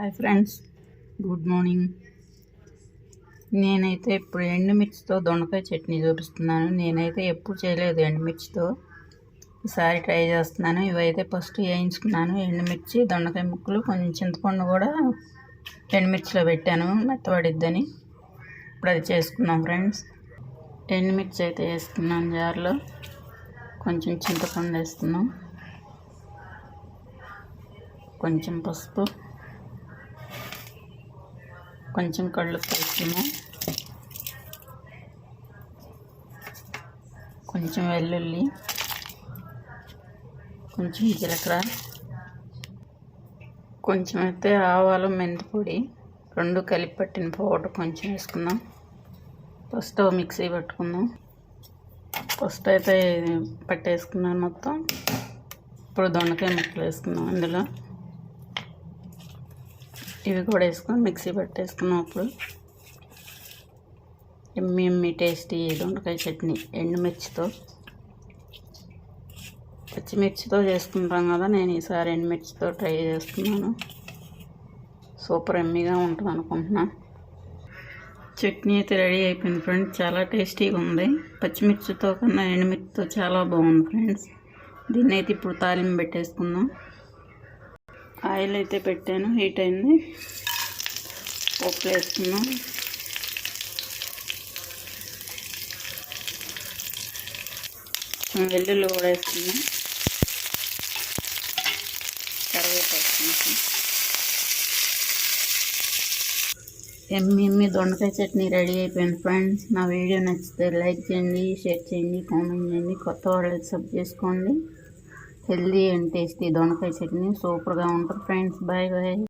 Hi friends good morning నేనైతే ఇప్పుడు ఎండుమిర్చితో దొండకాయ చట్నీ చూపిస్తున్నాను. నేనైతే ఎప్పుడు చేయలేదు ఎండుమిర్చితో. ఈసారి ట్రై చేస్తున్నాను. ఇవైతే ఫస్ట్ వేయించుకున్నాను. ఎండుమిర్చి దొండకాయ ముక్కలు కొంచెం చింతపండు కూడా ఎండుమిర్చిలో పెట్టాను. మెత్తబడిద్దని. ఇప్పుడు అది చేసుకున్నాం ఫ్రెండ్స్ ఎండుమిర్చి అయితే వేసుకున్నాను జార్లో. కొంచెం చింతపండు వేస్తున్నాం కొంచెం పసుపు. కొంచెం కళ్ళు వేసుకున్నాం కొంచెం వెల్లుల్లి. కొంచెం జీలకర్ర. కొంచెం అయితే ఆవాలు మెంతిపొడి. రెండు కలిపి పట్టిన పౌడర్ కొంచెం వేసుకుందాం. ఫస్ట్ మిక్సీ పట్టుకుందాం. ఫస్ట్ అయితే పట్టేసుకున్నాను మొత్తం. ఇప్పుడు దొండకాయ ముక్కలు వేసుకుందాం అందులో ఇవి కూడా వేసుకొని మిక్సీ పట్టేసుకున్నాం అప్పుడు. ఎమ్మి ఎమ్మి టేస్టీ దొండకాయ చట్నీ ఎండుమిర్చితో. పచ్చిమిర్చితో చేసుకుంటాం కదా నేను ఈసారి ఎండుమిర్చితో ట్రై చేస్తున్నాను. సూపర్ ఎమ్మిగా ఉంటుంది అనుకుంటున్నా. చట్నీ అయితే రెడీ అయిపోయింది ఫ్రెండ్స్ చాలా టేస్టీగా ఉంది. పచ్చిమిర్చితో కన్నా ఎండుమిర్చితో చాలా బాగుంది ఫ్రెండ్స్. దీన్ని అయితే ఇప్పుడు తాలింపు పెట్టేసుకుందాం. ఆయిల్ అయితే పెట్టాను. హీట్ అయింది. ఉప్పు వేసుకున్నాం వెల్లుల్లి కూడా వేస్తున్నాం. కరివేపాకు ఎమ్మి ఎమ్మి దొండకాయ చట్నీ రెడీ అయిపోయింది ఫ్రెండ్స్. నా వీడియో నచ్చితే లైక్ చేయండి షేర్ చేయండి కామెంట్ చేయండి. కొత్త వాళ్ళు సబ్ చేసుకోండి. హెల్దీ అండ్ టేస్టీ దొండకాయ చట్నీ సూపర్గా ఉంటుంది ఫ్రెండ్స్ బాయ్ బాయ్